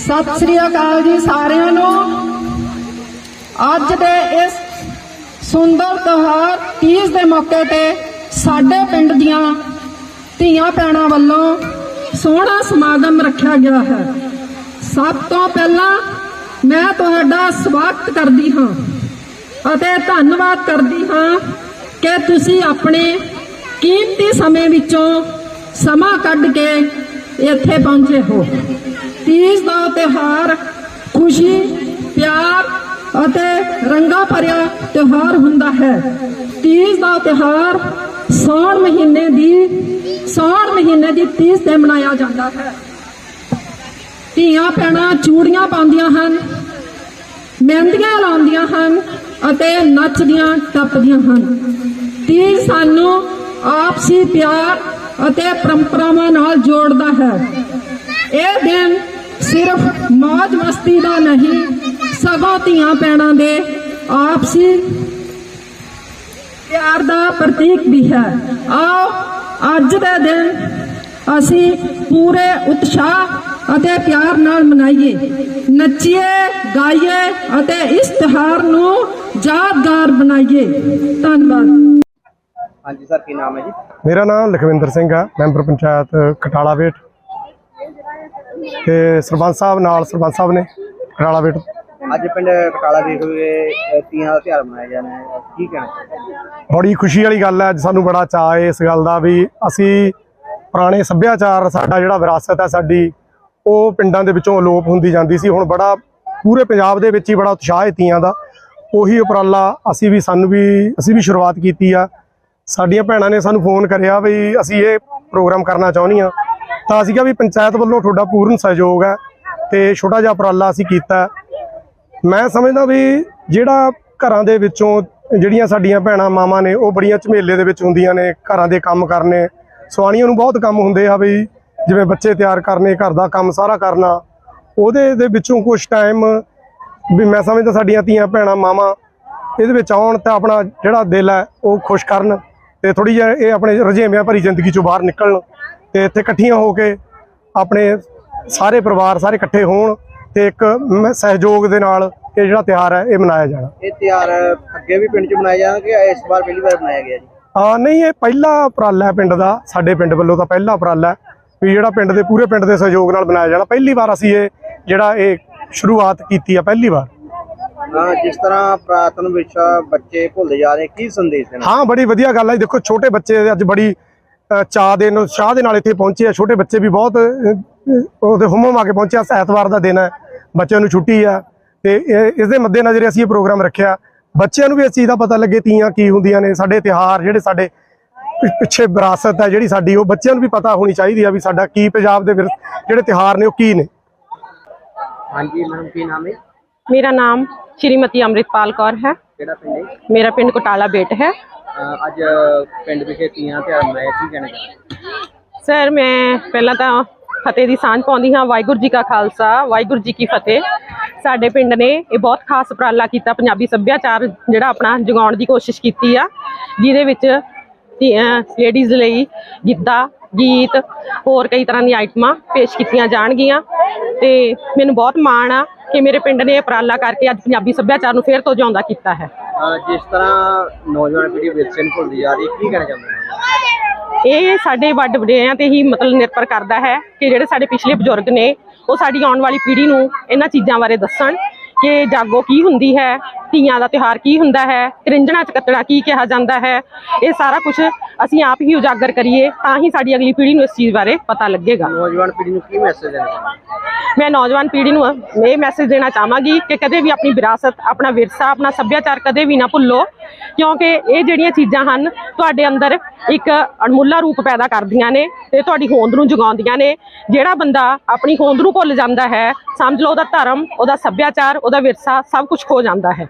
ਸਤਿ ਸ੍ਰੀ ਅਕਾਲ ਜੀ ਸਾਰਿਆਂ ਨੂੰ। ਅੱਜ ਦੇ ਇਸ ਸੁੰਦਰ ਤਿਉਹਾਰ ਤੀਜ ਦੇ ਮੌਕੇ ਤੇ ਸਾਡੇ ਪਿੰਡ ਦੀਆਂ ਧੀਆਂ ਭੈਣਾਂ ਵੱਲੋਂ ਸੋਹਣਾ ਸਮਾਗਮ ਰੱਖਿਆ ਗਿਆ ਹੈ। ਸਭ ਤੋਂ ਪਹਿਲਾਂ ਮੈਂ ਤੁਹਾਡਾ ਸਵਾਗਤ ਕਰਦੀ ਹਾਂ ਅਤੇ ਧੰਨਵਾਦ ਕਰਦੀ ਹਾਂ ਕਿ ਤੁਸੀਂ ਆਪਣੇ ਕੀਮਤੀ ਸਮੇਂ ਵਿੱਚੋਂ ਸਮਾਂ ਕੱਢ ਕੇ ਇੱਥੇ ਪਹੁੰਚੇ ਹੋ। ਤੀਜ ਦਾ ਤਿਉਹਾਰ ਖੁਸ਼ੀ, ਪਿਆਰ ਅਤੇ ਰੰਗਾਂ ਭਰਿਆ ਤਿਉਹਾਰ ਹੁੰਦਾ ਹੈ। ਤੀਜ ਦਾ ਤਿਉਹਾਰ ਸੌਣ ਮਹੀਨੇ ਦੀ ਸੌਣ ਮਹੀਨੇ ਦੀ ਤੀਜ ਤੇ ਮਨਾਇਆ ਜਾਂਦਾ ਹੈ। ਧੀਆਂ ਭੈਣਾਂ ਚੂੜੀਆਂ ਪਾਉਂਦੀਆਂ ਹਨ, ਮਹਿੰਦੀਆਂ ਲਾਉਂਦੀਆਂ ਹਨ ਅਤੇ ਨੱਚਦੀਆਂ ਟੱਪਦੀਆਂ ਹਨ। ਤੀਜ ਸਾਨੂੰ ਆਪਸੀ ਪਿਆਰ ਅਤੇ ਪਰੰਪਰਾਵਾਂ ਨਾਲ ਜੋੜਦਾ ਹੈ। ਇਹ ਦਿਨ ਸਿਰਫ ਮौज ਮਸਤੀ ਦਾ ਨਹੀਂ ਸਗੋਂ ਧੀਆਂ ਭੈਣਾਂ ਦੇ ਆਪਸੀ ਪਿਆਰ ਦਾ ਪ੍ਰਤੀਕ ਵੀ ਹੈ। ਆਓ ਅੱਜ ਦੇ ਦਿਨ ਅਸੀਂ ਪੂਰੇ ਉਤਸ਼ਾਹ ਅਤੇ ਪਿਆਰ ਨਾਲ ਮਨਾਈਏ। ਨੱਚੀਏ ਗਾਈਏ ਅਤੇ ਇਸ ਤਿਉਹਾਰ ਨੂੰ ਯਾਦਗਾਰ ਬਣਾਈਏ। ਧੰਨਵਾਦ। ਹਾਂਜੀ ਸਰ ਕੀ ਨਾਮ ਹੈ ਜੀ? ਮੇਰਾ ਨਾਮ ਲਖਵਿੰਦਰ ਸਿੰਘ ਹੈ ਮੈਂਬਰ ਪੰਚਾਇਤ ਕਟਾਲਾ ਵੇਟ। ਤੇ ਸਰਪੰਚ ਸਾਹਿਬ ਨਾਲ ਸਰਪੰਚ ਸਾਹਿਬ ਨੇ ਕਟਾਲਾ ਵੇਟ ਅੱਜ ਪਿੰਡ ਕਟਾਲਾ ਵੇਖ ਹੋਏ ਤੀਆਂ ਦਾ ਤਿਉਹਾਰ ਮਨਾਇਆ ਜਾਣਾ ਹੈ ਕੀ ਕਹਿਣਾ? ਬੜੀ ਖੁਸ਼ੀ ਵਾਲੀ ਗੱਲ ਹੈ ਅੱਜ ਸਾਨੂੰ ਬੜਾ ਚਾਅ ਹੈ ਇਸ ਗੱਲ ਦਾ ਵੀ ਅਸੀਂ ਪੁਰਾਣੇ ਸੱਭਿਆਚਾਰ ਸਾਡਾ ਜਿਹੜਾ ਵਿਰਾਸਤ ਹੈ ਸਾਡੀ ਉਹ ਪਿੰਡਾਂ ਦੇ ਵਿੱਚੋਂ ਅਲੋਪ ਹੁੰਦੀ ਜਾਂਦੀ ਸੀ। ਹੁਣ ਬੜਾ ਪੂਰੇ ਪੰਜਾਬ ਦੇ ਵਿੱਚ ਹੀ ਬੜਾ ਉਤਸ਼ਾਹ ਹੈ ਤੀਆਂ ਦਾ। ਉਹੀ ਉਪਰਾਲਾ ਅਸੀਂ ਵੀ ਸਾਨੂੰ ਵੀ ਅਸੀਂ ਵੀ ਸ਼ੁਰੂਆਤ ਕੀਤੀ ਆ। ਸਾਡੀਆਂ ਭੈਣਾਂ ਨੇ ਸਾਨੂੰ ਫੋਨ ਕਰਿਆ ਵੀ ਅਸੀਂ ਇਹ ਪ੍ਰੋਗਰਾਮ ਕਰਨਾ ਚਾਹੁੰਦੀਆਂ ਤਾਂ ਸੀਗਾ ਵੀ ਪੰਚਾਇਤ ਵੱਲੋਂ ਤੁਹਾਡਾ ਪੂਰਨ ਸਹਿਯੋਗ ਹੈ ਤੇ ਛੋਟਾ ਜਿਹਾ ਉਪਰਾਲਾ ਅਸੀਂ ਕੀਤਾ ਮੈਂ ਸਮਝਦਾ ਵੀ ਜਿਹੜਾ ਘਰਾਂ ਦੇ ਵਿੱਚੋਂ ਜਿਹੜੀਆਂ ਸਾਡੀਆਂ ਭੈਣਾਂ ਮਾਵਾਂ ਨੇ, ਉਹ ਬੜੀਆਂ ਝਮੇਲੇ ਦੇ ਵਿੱਚ ਹੁੰਦੀਆਂ ਨੇ, ਘਰਾਂ ਦੇ ਕੰਮ ਕਰਨੇ। ਸਵਾਣੀਆਂ ਨੂੰ ਬਹੁਤ ਕੰਮ ਹੁੰਦੇ ਆ ਵੀ ਜਿਵੇਂ ਬੱਚੇ ਤਿਆਰ ਕਰਨੇ, ਘਰ ਦਾ ਕੰਮ ਸਾਰਾ ਕਰਨਾ। ਉਹਦੇ ਦੇ ਵਿੱਚੋਂ ਕੁਝ ਟਾਈਮ ਵੀ ਮੈਂ ਸਮਝਦਾ ਸਾਡੀਆਂ ਧੀਆਂ ਭੈਣਾਂ ਮਾਵਾਂ ਇਹਦੇ ਵਿੱਚ ਆਉਣ ਤਾਂ ਆਪਣਾ ਜਿਹੜਾ ਦਿਲ ਹੈ, ਉਹ ਖੁਸ਼ ਕਰਨ ਤੇ ਥੋੜੀ ਜਿਹੀ ਇਹ ਆਪਣੇ ਰੁਝੇਵਿਆਂ ਭਰੀ ਜ਼ਿੰਦਗੀ ਚੋਂ ਬਾਹਰ ਨਿਕਲਣ। ਤੇ ਇੱਥੇ ਇਕੱਠੀਆਂ ਹੋ ਕੇ ਆਪਣੇ ਸਾਰੇ ਪਰਿਵਾਰ ਸਾਰੇ ਇਕੱਠੇ ਹੋਣ ਤੇ ਇੱਕ ਸਹਿਯੋਗ ਦੇ ਨਾਲ ਇਹ ਜਿਹੜਾ ਤਿਉਹਾਰ ਹੈ ਇਹ ਮਨਾਇਆ ਜਾਣਾ। ਇਹ ਤਿਉਹਾਰ ਅੱਗੇ ਵੀ ਪਿੰਡ 'ਚ ਮਨਾਇਆ ਜਾਣਾ ਕਿ ਇਸ ਵਾਰ ਪਹਿਲੀ ਵਾਰ ਮਨਾਇਆ ਗਿਆ ਜੀ? ਆ ਨਹੀਂ ਇਹ ਪਹਿਲਾ ਉਪਰਾਲਾ ਹੈ ਪਿੰਡ ਦਾ ਸਾਡੇ ਪਿੰਡ ਵੱਲੋਂ ਤਾਂ ਪਹਿਲਾ ਉਪਰਾਲਾ ਹੈ ਵੀ ਜਿਹੜਾ ਪਿੰਡ ਦੇ ਪੂਰੇ ਪਿੰਡ ਦੇ ਸਹਿਯੋਗ ਨਾਲ ਬਣਾਇਆ ਜਾਣਾ। ਪਹਿਲੀ ਵਾਰ ਅਸੀਂ ਇਹ ਜਿਹੜਾ ਇਹ ਸ਼ੁਰੂਆਤ ਕੀਤੀ ਆ ਪਹਿਲੀ ਵਾਰ। ਹਾਂ ਜਿਸ ਤਰ੍ਹਾਂ ਪ੍ਰਾਤਨ ਵਿਸ਼ਾ ਬੱਚੇ ਭੁੱਲਦੇ ਜਾ ਰਹੇ ਕੀ ਸੰਦੇਸ਼ ਦੇਣਾ? ਹਾਂ ਬੜੀ ਵਧੀਆ ਗੱਲ ਹੈ। ਦੇਖੋ ਛੋਟੇ ਬੱਚੇ ਅੱਜ ਬੜੀ ਚਾਅ ਦੇ ਨਾਲ ਉਤਸ਼ਾਹ ਦੇ ਨਾਲ ਇੱਥੇ ਪਹੁੰਚੇ ਆ। ਛੋਟੇ ਬੱਚੇ ਵੀ ਬਹੁਤ ਉਹਦੇ ਹੁਮਮ ਆ ਕੇ ਪਹੁੰਚੇ ਆ। ਐਤਵਾਰ ਦਾ ਦਿਨ ਹੈ ਬੱਚਿਆਂ ਨੂੰ ਛੁੱਟੀ ਆ। ਤੇ ਇਸ ਦੇ ਮੱਦੇ ਨਜ਼ਰ ਅਸੀਂ ਇਹ ਪ੍ਰੋਗਰਾਮ ਰੱਖਿਆ। ਬੱਚਿਆਂ ਨੂੰ ਵੀ ਇਸ ਚੀਜ਼ ਦਾ ਪਤਾ ਲੱਗੇ ਤੀਆਂ ਕੀ ਹੁੰਦੀਆਂ ਨੇ। ਸਾਡੇ ਤਿਉਹਾਰ ਜਿਹੜੇ ਸਾਡੇ ਪਿੱਛੇ ਵਿਰਾਸਤ ਹੈ ਜਿਹੜੀ ਸਾਡੀ ਉਹ ਬੱਚਿਆਂ ਨੂੰ ਵੀ ਪਤਾ ਹੋਣੀ ਚਾਹੀਦੀ ਆ ਵੀ ਸਾਡਾ ਕੀ ਪੰਜਾਬ ਦੇ ਜਿਹੜੇ ਤਿਉਹਾਰ ਨੇ ਉਹ ਕੀ ਨੇ। ਹਾਂਜੀ ਮੈਡਮ ਕੀ ਨਾਮ ਹੈ? ਮੇਰਾ ਨਾਮ ਸ਼੍ਰੀਮਤੀ ਅੰਮ੍ਰਿਤਪਾਲ ਕੌਰ ਹੈ। ਕਿਹੜਾ ਪਿੰਡ ਹੈ? ਮੇਰਾ ਪਿੰਡ ਕੋਟਾਲਾ ਬੇਟ ਹੈ। ਅੱਜ ਪਿੰਡ ਵਿਖੇ ਤੀਆਂ ਤਿਉਹਾਰ ਮਨਾਇਆ ਕੀ ਕਹਿਣਾ ਸਰ, ਮੈਂ ਪਹਿਲਾਂ ਤਾਂ ਫਤਿਹ ਦੀ ਸਾਂਝ ਪਾਉਂਦੀ ਹਾਂ, ਵਾਹਿਗੁਰੂ ਜੀ ਕਾ ਖਾਲਸਾ, ਵਾਹਿਗੁਰੂ ਜੀ ਕੀ ਫਤਿਹ। ਸਾਡੇ ਪਿੰਡ ਨੇ ਇਹ ਬਹੁਤ ਖਾਸ ਉਪਰਾਲਾ ਕੀਤਾ, ਪੰਜਾਬੀ ਸੱਭਿਆਚਾਰ ਜਿਹੜਾ ਆਪਣਾ ਜਗਾਉਣ ਦੀ ਕੋਸ਼ਿਸ਼ ਕੀਤੀ ਆ, ਜਿਹਦੇ ਵਿੱਚ ਲੇਡੀਜ਼ ਲਈ ਗਿੱਧਾ ਗੀਤ ਹੋਰ ਕਈ ਤਰ੍ਹਾਂ ਦੀਆਂ ਆਈਟਮਾਂ ਪੇਸ਼ ਕੀਤੀਆਂ ਜਾਣਗੀਆਂ। ਤੇ ਮੈਨੂੰ ਬਹੁਤ ਮਾਣ ਆ ਕਿ ਮੇਰੇ ਪਿੰਡ ਨੇ ਇਹ ਉਪਰਾਲਾ ਕਰਕੇ ਅੱਜ ਪੰਜਾਬੀ ਸੱਭਿਆਚਾਰ ਨੂੰ ਫੇਰ ਤੋਂ ਜਿਉਂਦਾ ਕੀਤਾ ਹੈ। ਜਿਸ ਤਰ੍ਹਾਂ ਨੌਜਵਾਨ ਪੀੜ੍ਹੀ ਵਿਰਸੇ ਨੂੰ ਭੁੱਲਦੀ ਜਾ ਰਹੀ ਕੀ ਕਹਿਣਾ ਚਾਹੁੰਦੇ ਹੋ? ਇਹ ਸਾਡੇ ਵੱਡ ਵਡੇਰਿਆਂ ਤੇ ਹੀ ਮਤਲਬ ਨਿਰਭਰ ਕਰਦਾ ਹੈ ਕਿ ਜਿਹੜੇ ਸਾਡੇ ਪਿਛਲੇ ਬਜ਼ੁਰਗ ਨੇ ਉਹ ਸਾਡੀ ਆਉਣ ਵਾਲੀ ਪੀੜ੍ਹੀ ਨੂੰ ਇਹਨਾਂ ਚੀਜ਼ਾਂ ਬਾਰੇ ਦੱਸਣ। ਕਿ ਜਾਗੋ ਕੀ ਹੁੰਦੀ ਹੈ ਧੀਆਂ ਦਾ ਤਿਉਹਾਰ ਕੀ ਹੁੰਦਾ ਹੈ ਤ੍ਰਿੰਜਣਾ ਚਕੱਤੜਾ ਕੀ ਕਿਹਾ ਜਾਂਦਾ ਹੈ ਇਹ ਸਾਰਾ ਕੁਝ ਅਸੀਂ ਆਪ ਹੀ ਉਜਾਗਰ ਕਰੀਏ ਤਾਂ ਹੀ ਸਾਡੀ ਅਗਲੀ ਪੀੜ੍ਹੀ ਨੂੰ ਇਸ ਚੀਜ਼ ਬਾਰੇ ਪਤਾ ਲੱਗੇਗਾ ਨੌਜਵਾਨ ਪੀੜ੍ਹੀ ਨੂੰ ਕੀ ਮੈਸੇਜ ਦੇਣਾ? ਮੈਂ ਨੌਜਵਾਨ ਪੀੜ੍ਹੀ ਨੂੰ ਇਹ ਮੈਸੇਜ ਦੇਣਾ ਚਾਹਾਂਗੀ ਕਿ ਕਦੇ ਵੀ ਆਪਣੀ ਵਿਰਾਸਤ ਆਪਣਾ ਵਿਰਸਾ ਆਪਣਾ ਸੱਭਿਆਚਾਰ ਕਦੇ ਵੀ ਨਾ ਭੁੱਲੋ ਕਿਉਂਕਿ ਇਹ ਜਿਹੜੀਆਂ ਚੀਜ਼ਾਂ ਹਨ ਤੁਹਾਡੇ ਅੰਦਰ ਇੱਕ ਅਣਮੁੱਲਾ ਰੂਪ ਪੈਦਾ ਕਰਦੀਆਂ ਨੇ ਤੇ ਤੁਹਾਡੀ ਹੋਂਦ ਨੂੰ ਜਗਾਉਂਦੀਆਂ ਨੇ ਜਿਹੜਾ ਬੰਦਾ ਆਪਣੀ ਹੋਂਦ ਨੂੰ ਭੁੱਲ ਜਾਂਦਾ ਹੈ ਸਮਝ ਲਓ ਉਹਦਾ ਧਰਮ ਉਹਦਾ ਸੱਭਿਆਚਾਰ ਉਹਦਾ ਵਿਰਸਾ ਸਭ ਕੁਝ ਖੋ ਜਾਂਦਾ ਹੈ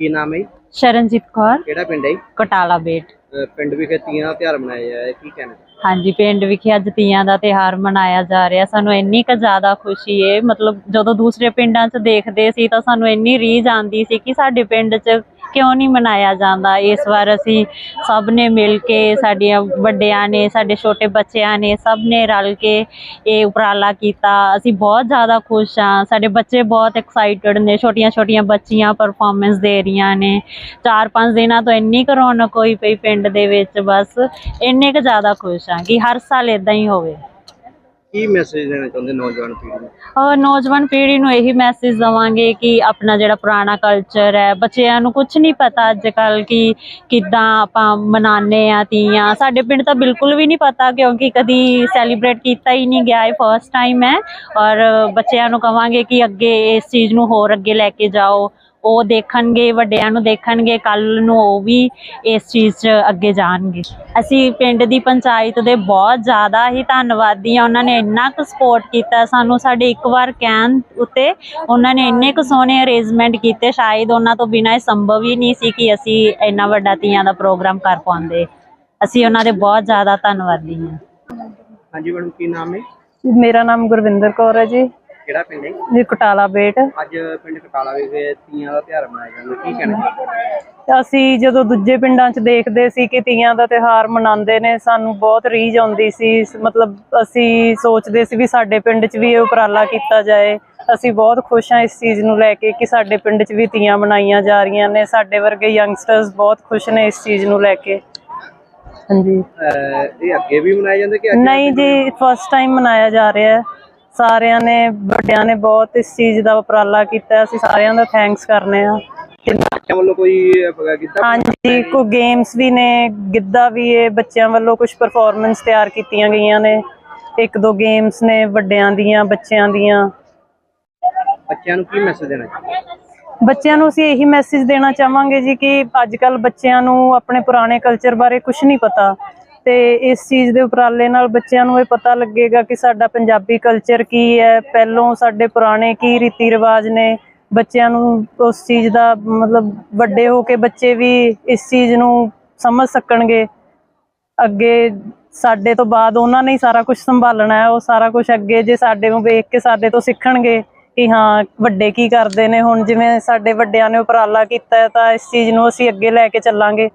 ਕੀ ਨਾਮ ਹੈ? ਸ਼ਰਨਜੀਤ ਕੌਰ ਕਿਹੜਾ ਪਿੰਡ ਹੈ? ਕਟਾਲਾ ਬੇਟ ਪਿੰਡ ਵਿਖੇ ਤੀਆਂ ਦਾ ਤਿਉਹਾਰ ਮਨਾਇਆ ਜਾ ਰਿਹਾ ਹੈ ਕੀ ਕਹਿਣਾ ਹੋ? ਹਾਂਜੀ ਪਿੰਡ ਵਿਖੇ ਅੱਜ ਤੀਆਂ ਦਾ ਤਿਹਾਰ ਮਨਾਇਆ ਜਾ ਰਿਹਾ ਸਾਨੂੰ ਇੰਨੀ ਕੁ ਜ਼ਿਆਦਾ ਖੁਸ਼ੀ ਏ ਮਤਲਬ ਜਦੋਂ ਦੂਸਰੇ ਪਿੰਡਾਂ 'ਚ ਦੇਖਦੇ ਸੀ ਤਾਂ ਸਾਨੂੰ ਇੰਨੀ ਰੀਝ ਆਂਦੀ ਸੀ ਕਿ ਸਾਡੇ ਪਿੰਡ 'ਚ ਕਿਉਂ ਨਹੀਂ ਮਨਾਇਆ ਜਾਂਦਾ? ਇਸ ਵਾਰ ਅਸੀਂ ਸਭ ਨੇ ਮਿਲ ਕੇ ਸਾਡੀਆਂ ਵੱਡਿਆਂ ਨੇ, ਸਾਡੇ ਛੋਟੇ ਬੱਚਿਆਂ ਨੇ ਸਭ ਨੇ ਰਲ ਕੇ ਇਹ ਉਪਰਾਲਾ ਕੀਤਾ। ਅਸੀਂ ਬਹੁਤ ਜ਼ਿਆਦਾ ਖੁਸ਼ ਹਾਂ। ਸਾਡੇ ਬੱਚੇ ਬਹੁਤ ਐਕਸਾਈਟਡ ਨੇ। ਛੋਟੀਆਂ ਛੋਟੀਆਂ ਬੱਚੀਆਂ ਪਰਫਾਰਮੈਂਸ ਦੇ ਰਹੀਆਂ ਨੇ। ਚਾਰ ਪੰਜ ਦਿਨਾਂ ਤੋਂ ਇੰਨੀ ਕੁ ਰੌਣਕ ਹੋਈ ਪਈ ਪਿੰਡ ਦੇ ਵਿੱਚ। ਬਸ ਇੰਨੇ ਕੁ ਜ਼ਿਆਦਾ ਖੁਸ਼ ਹਾਂ ਕਿ ਹਰ ਸਾਲ ਇਦਾਂ ਹੀ ਹੋਵੇ। ਕੀ ਮੈਸੇਜ ਦੇਣਾ ਚਾਹੁੰਦੇ ਨੌਜਵਾਨ ਪੀੜ੍ਹੀ ਨੂੰ? ਔਰ ਨੌਜਵਾਨ ਪੀੜ੍ਹੀ ਨੂੰ ਇਹੀ ਮੈਸੇਜ ਦਵਾਂਗੇ ਕਿ ਆਪਣਾ ਜਿਹੜਾ ਪੁਰਾਣਾ ਕਲਚਰ ਹੈ, ਬੱਚਿਆਂ ਨੂੰ ਕੁਝ ਨਹੀਂ ਪਤਾ ਅੱਜ ਕੱਲ ਕਿ ਕਿੱਦਾਂ ਆਪਾਂ ਮਨਾਉਂਦੇ ਆ ਤੀਆਂ। ਸਾਡੇ ਪਿੰਡ ਤਾਂ ਬਿਲਕੁਲ ਵੀ ਨਹੀਂ ਪਤਾ ਕਿਉਂਕਿ ਕਦੀ ਸੈਲੀਬ੍ਰੇਟ ਕੀਤਾ ਹੀ ਨਹੀਂ ਗਿਆ ਇਹ ਫਰਸਟ ਟਾਈਮ ਹੈ। ਔਰ ਬੱਚਿਆਂ ਨੂੰ ਕਵਾਂਗੇ ਕਿ ਅੱਗੇ ਇਸ ਚੀਜ਼ ਨੂੰ ਹੋਰ ਅੱਗੇ ਲੈ ਕੇ ਜਾਓ। ਉਹ ਦੇਖਣਗੇ ਵੱਡਿਆਂ ਨੂੰ ਦੇਖਣਗੇ ਕੱਲ ਨੂੰ ਉਹ ਵੀ ਇਸ ਚੀਜ਼ 'ਚ ਅੱਗੇ ਜਾਣਗੇ। ਅਸੀਂ ਪਿੰਡ ਦੀ ਪੰਚਾਇਤ ਦੇ ਬਹੁਤ ਜ਼ਿਆਦਾ ਹੀ ਧੰਨਵਾਦੀ ਆ ਉਹਨਾਂ ਨੇ ਇੰਨਾ ਕੁ ਸਪੋਰਟ ਕੀਤਾ ਸਾਨੂੰ ਸਾਡੇ ਇੱਕ ਵਾਰ ਕਹਿਣ ਉੱਤੇ ਉਹਨਾਂ ਨੇ ਇੰਨੇ ਕੁ ਸੋਹਣੇ ਅਰੇਂਜਮੈਂਟ ਕੀਤੇ ਸ਼ਾਇਦ ਉਹਨਾਂ ਤੋਂ ਬਿਨਾਂ ਇਹ ਸੰਭਵ ਹੀ ਨਹੀਂ ਸੀ ਕਿ ਅਸੀਂ ਇੰਨਾ ਵੱਡਾ ਤੀਆਂ ਦਾ ਪ੍ਰੋਗਰਾਮ ਕਰ ਪਾਉਂਦੇ। ਅਸੀਂ ਉਹਨਾਂ ਦੇ ਬਹੁਤ ਜ਼ਿਆਦਾ ਧੰਨਵਾਦੀ ਹਾਂ। ਹਾਂਜੀ ਮੈਡਮ ਕੀ ਨਾਮ ਹੈ? ਮੇਰਾ ਨਾਮ ਗੁਰਵਿੰਦਰ ਕੌਰ ਹੈ ਜੀ। ਕਿਹੜਾ ਪਿੰਡ ਹੈ? ਜੀ ਕਟਾਲਾ ਬੇਟ। ਅੱਜ ਪਿੰਡ ਕਟਾਲਾ ਵਿਖੇ ਤੀਆਂ ਦਾ ਤਿਉਹਾਰ ਮਨਾਇਆ ਜਾਂਦਾ। ਕੀ ਕਹਿਣਾ? ਅਸੀਂ ਜਦੋਂ ਦੂਜੇ ਪਿੰਡਾਂ 'ਚ ਦੇਖਦੇ ਸੀ ਕਿ ਤੀਆਂ ਦਾ ਤਿਉਹਾਰ ਮਨਾਉਂਦੇ ਨੇ ਸਾਨੂੰ ਬਹੁਤ ਰੀਝ ਆਉਂਦੀ ਸੀ। ਮਤਲਬ ਅਸੀਂ ਸੋਚਦੇ ਸੀ ਵੀ ਸਾਡੇ ਪਿੰਡ 'ਚ ਵੀ ਇਹ ਉਪਰਾਲਾ ਕੀਤਾ ਜਾਏ। ਅਸੀਂ ਬਹੁਤ ਖੁਸ਼ ਹਾਂ ਇਸ ਚੀਜ਼ ਨੂੰ ਲੈ ਕੇ ਕਿ ਸਾਡੇ ਪਿੰਡ 'ਚ ਵੀ ਤੀਆਂ ਮਨਾਈਆਂ ਜਾ ਰਹੀਆਂ ਨੇ। ਸਾਡੇ ਵਰਗੇ ਯੰਗਸਟਰਸ ਬਹੁਤ ਖੁਸ਼ ਨੇ ਇਸ ਚੀਜ਼ ਨੂੰ ਲੈ ਕੇ। ਹਾਂਜੀ। ਇਹ ਅੱਗੇ ਵੀ ਮਨਾਇਆ ਜਾਂਦਾ ਕਿ ਨਹੀਂ ਜੀ ਫਸਟ ਟਾਈਮ ਮਨਾਇਆ ਜਾ ਰਿਹਾ। ਹੈ ਸਾਰਿਆਂ ਨੇ ਵੱਡਿਆਂ ਨੇ ਬਹੁਤ ਇਸ ਚੀਜ਼ ਦਾ ਉਪਰਾਲਾ ਕੀਤਾ। ਅਸੀਂ ਸਾਰਿਆਂ ਦਾ ਥੈਂਕਸ ਕਰਨੇ ਆ। ਬੱਚਿਆਂ ਵੱਲੋਂ ਕੋਈ ਅਹ, ਕੀਤਾ? ਹਾਂਜੀ ਕੋ ਗੇਮਸ ਵੀ ਨੇ ਗਿੱਧਾ ਵੀ ਹੈ ਬੱਚਿਆਂ ਵੱਲੋਂ ਕੁਝ ਪਰਫਾਰਮੈਂਸ ਤਿਆਰ ਕੀਤੀਆਂ ਗਈਆਂ ਨੇ। ਇੱਕ ਦੋ ਗੇਮਸ ਨੇ ਵੱਡਿਆਂ ਦੀਆਂ ਬੱਚਿਆਂ ਦੀਆਂ। ਬੱਚਿਆਂ ਨੂੰ ਕੀ ਮੈਸੇਜ ਦੇਣਾ ਬੱਚਿਆਂ ਨੂੰ ਅਸੀਂ ਇਹੀ ਮੈਸੇਜ ਦੇਣਾ ਚਾਹਾਂਗੇ ਜੀ ਕਿ ਅੱਜ ਕੱਲ ਬੱਚਿਆਂ ਨੂੰ ਆਪਣੇ ਪੁਰਾਣੇ ਕਲਚਰ ਬਾਰੇ ਕੁਝ ਨਹੀਂ ਪਤਾ। ਤੇ ਇਸ ਚੀਜ਼ ਦੇ ਉਪਰਾਲੇ ਨਾਲ ਬੱਚਿਆਂ ਨੂੰ ਇਹ ਪਤਾ ਲੱਗੇਗਾ ਕਿ ਸਾਡਾ ਪੰਜਾਬੀ ਕਲਚਰ ਕੀ ਹੈ। ਪਹਿਲੋਂ ਸਾਡੇ ਪੁਰਾਣੇ ਕੀ ਰੀਤੀ ਰਿਵਾਜ ਨੇ। ਬੱਚਿਆਂ ਨੂੰ ਉਸ ਚੀਜ਼ ਦਾ ਮਤਲਬ ਵੱਡੇ ਹੋ ਕੇ ਬੱਚੇ ਵੀ ਇਸ ਚੀਜ਼ ਨੂੰ ਸਮਝ ਸਕਣਗੇ। ਅੱਗੇ ਸਾਡੇ ਤੋਂ ਬਾਅਦ ਉਹਨਾਂ ਨੇ ਹੀ ਸਾਰਾ ਕੁਝ ਸੰਭਾਲਣਾ ਹੈ। ਉਹ ਸਾਰਾ ਕੁਝ ਅੱਗੇ ਜੇ ਸਾਡੇ ਨੂੰ ਵੇਖ ਕੇ ਸਾਡੇ ਤੋਂ ਸਿੱਖਣਗੇ ਕਿ ਹਾਂ, ਵੱਡੇ ਕੀ ਕਰਦੇ ਨੇ। ਹੁਣ ਜਿਵੇਂ ਸਾਡੇ ਵੱਡਿਆਂ ਨੇ ਉਪਰਾਲਾ ਕੀਤਾ ਤਾਂ ਇਸ ਚੀਜ਼ ਨੂੰ ਅਸੀਂ ਅੱਗੇ ਲੈ ਕੇ ਚੱਲਾਂਗੇ।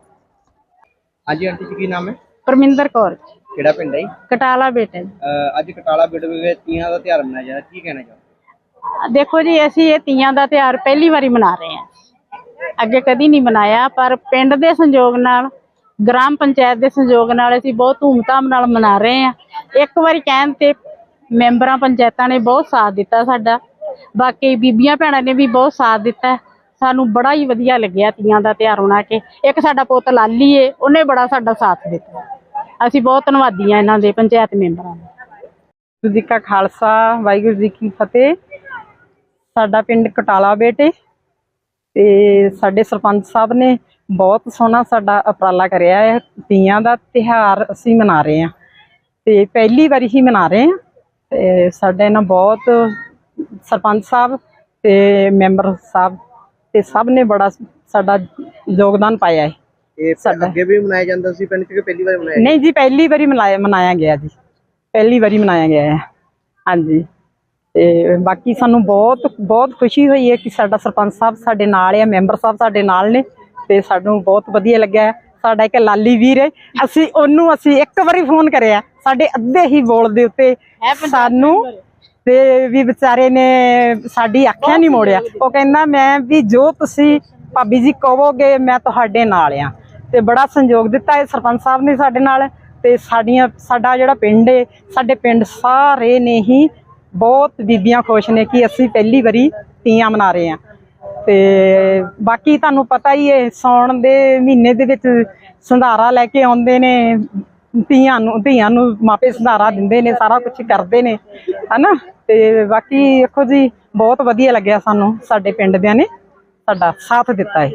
ਹਾਂਜੀ, ਆਂਟੀ ਜੀ, ਕੀ ਨਾਮ ਹੈ? ਪਰਮਿੰਦਰ ਕੌਰ ਕਿਹੜਾ ਪਿੰਡ ਹੈ ਕਟਾਲਾ ਬੇਟੇ ਅਹ, ਅੱਜ ਕਟਾਲਾ ਪਿੰਡ ਵਿਖੇ ਤੀਆਂ ਦਾ ਤਿਉਹਾਰ ਮਨਾਇਆ ਜਾਂਦਾ ਕੀ ਕਹਿਣਾ ਚਾਹੁੰਦੇ ਦੇਖੋ ਜੀ ਅਸੀਂ ਇਹ ਤੀਆਂ ਦਾ ਤਿਉਹਾਰ ਪਹਿਲੀ ਵਾਰੀ ਮਨਾ ਰਹੇ ਹਾਂ। ਅੱਗੇ ਕਦੀ ਨਹੀਂ ਮਨਾਇਆ ਪਰ ਪਿੰਡ ਦੇ ਸੰਯੋਗ ਨਾਲ ਗ੍ਰਾਮ ਪੰਚਾਇਤ ਦੇ ਸੰਯੋਗ ਨਾਲ ਅਸੀਂ ਬਹੁਤ ਧੂਮਧਾਮ ਨਾਲ ਮਨਾ ਰਹੇ ਹਾਂ। ਇੱਕ ਵਾਰੀ ਕਹਿਣ ਤੇ ਮੈਂਬਰਾਂ ਪੰਚਾਇਤਾਂ ਨੇ ਬਹੁਤ ਸਾਥ ਦਿੱਤਾ ਸਾਡਾ। ਬਾਕੀ ਬੀਬੀਆਂ ਭੈਣਾਂ ਨੇ ਵੀ ਬਹੁਤ ਸਾਥ ਦਿੱਤਾ। ਸਾਨੂੰ ਬੜਾ ਹੀ ਵਧੀਆ ਲੱਗਿਆ ਤੀਆਂ ਦਾ ਤਿਉਹਾਰ ਮਨਾ ਕੇ। ਇੱਕ ਸਾਡਾ ਪੁੱਤ ਲਾਲੀ ਏ ਉਹਨੇ ਬੜਾ ਸਾਡਾ ਸਾਥ ਦਿੱਤਾ। ਅਸੀਂ ਬਹੁਤ ਧੰਨਵਾਦੀ ਹਾਂ ਇਹਨਾਂ ਦੇ ਪੰਚਾਇਤ ਮੈਂਬਰਾਂ ਦੇ। ਵਾਹਿਗੁਰੂ ਜੀ ਕਾ ਖਾਲਸਾ, ਵਾਹਿਗੁਰੂ ਜੀ ਕੀ ਫਤਿਹ। ਸਾਡਾ ਪਿੰਡ ਕਟਾਲਾ ਬੇਟੇ ਤੇ ਸਾਡੇ ਸਰਪੰਚ ਸਾਹਿਬ ਨੇ ਬਹੁਤ ਸੋਹਣਾ ਸਾਡਾ ਉਪਰਾਲਾ ਕਰਿਆ ਹੈ। ਤੀਆਂ ਦਾ ਤਿਹਾਰ ਅਸੀਂ ਮਨਾ ਰਹੇ ਹਾਂ ਤੇ ਪਹਿਲੀ ਵਾਰੀ ਹੀ ਮਨਾ ਰਹੇ ਹਾਂ ਤੇ ਸਾਡੇ ਨਾਲ ਬਹੁਤ ਸਰਪੰਚ ਸਾਹਿਬ ਤੇ ਮੈਂਬਰ ਸਾਹਿਬ ਤੇ ਸਭ ਨੇ ਬੜਾ ਸਾਡਾ ਯੋਗਦਾਨ ਪਾਇਆ ਹੈ। ਇਹ ਅੱਗੇ ਵੀ ਮਨਾਇਆ ਜਾਂਦਾ ਸੀ ਪਿੰਡ 'ਚ ਕਿ ਪਹਿਲੀ ਵਾਰ ਮਨਾਇਆ ਨਹੀਂ ਜੀ ਪਹਿਲੀ ਵਾਰੀ ਮਨਾਇਆ ਮਨਾਇਆ ਗਿਆ ਜੀ। ਪਹਿਲੀ ਵਾਰੀ ਮਨਾਇਆ ਗਿਆ ਹੈ। ਹਾਂਜੀ। ਤੇ ਬਾਕੀ ਸਾਨੂੰ ਬਹੁਤ ਬਹੁਤ ਖੁਸ਼ੀ ਹੋਈ ਹੈ ਕਿ ਸਾਡਾ ਸਰਪੰਚ ਸਾਹਿਬ ਸਾਡੇ ਨਾਲ ਹੈ ਮੈਂਬਰ ਸਾਹਿਬ ਸਾਡੇ ਨਾਲ ਨੇ ਤੇ ਸਾਨੂੰ ਬਹੁਤ ਵਧੀਆ ਲੱਗਿਆ। ਸਾਡਾ ਇੱਕ ਲਾਲੀ ਵੀਰ ਹੈ। ਅਸੀਂ ਉਹਨੂੰ ਅਸੀਂ ਇੱਕ ਵਾਰੀ ਫੋਨ ਕਰਿਆ। ਸਾਡੇ ਅੱਧੇ ਹੀ ਬੋਲ ਦੇ ਉੱਤੇ ਸਾਨੂੰ ਤੇ ਵੀ ਵਿਚਾਰੇ ਨੇ ਸਾਡੀ ਅੱਖਾਂ ਨਹੀਂ ਮੋੜਿਆ। ਉਹ ਕਹਿੰਦਾ ਮੈਂ ਵੀ ਜੋ ਤੁਸੀਂ ਭਾਬੀ ਜੀ ਕਹੋਗੇ ਮੈਂ ਤੁਹਾਡੇ ਨਾਲ ਆ ਤੇ ਬੜਾ ਸੰਯੋਗ ਦਿੱਤਾ ਹੈ ਸਰਪੰਚ ਸਾਹਿਬ ਨੇ ਸਾਡੇ ਨਾਲ ਤੇ ਸਾਡੀਆਂ ਸਾਡਾ ਜਿਹੜਾ ਪਿੰਡ ਏ, ਸਾਡੇ ਪਿੰਡ ਸਾਰੇ ਨੇ ਹੀ ਬਹੁਤ ਬੀਬੀਆਂ ਖੁਸ਼ ਨੇ ਕਿ ਅਸੀਂ ਪਹਿਲੀ ਵਾਰੀ ਤੀਆਂ ਮਨਾ ਰਹੇ ਹਾਂ। ਤੇ ਬਾਕੀ ਤੁਹਾਨੂੰ ਪਤਾ ਹੀ ਹੈ ਸੌਣ ਦੇ ਮਹੀਨੇ ਦੇ ਵਿੱਚ ਸੰਧਾਰਾ ਲੈ ਕੇ ਆਉਂਦੇ ਨੇ, ਧੀਆਂ ਨੂੰ ਧੀਆਂ ਨੂੰ ਮਾਪੇ ਸੰਧਾਰਾ ਦਿੰਦੇ ਨੇ, ਸਾਰਾ ਕੁਝ ਕਰਦੇ ਨੇ, ਹਨਾ? ਤੇ ਬਾਕੀ ਦੇਖੋ ਜੀ, ਬਹੁਤ ਵਧੀਆ ਲੱਗਿਆ ਸਾਨੂੰ ਸਾਡੇ ਪਿੰਡ ਦਿਆਂ ਨੇ ਸਾਡਾ ਸਾਥ ਦਿੱਤਾ ਹੈ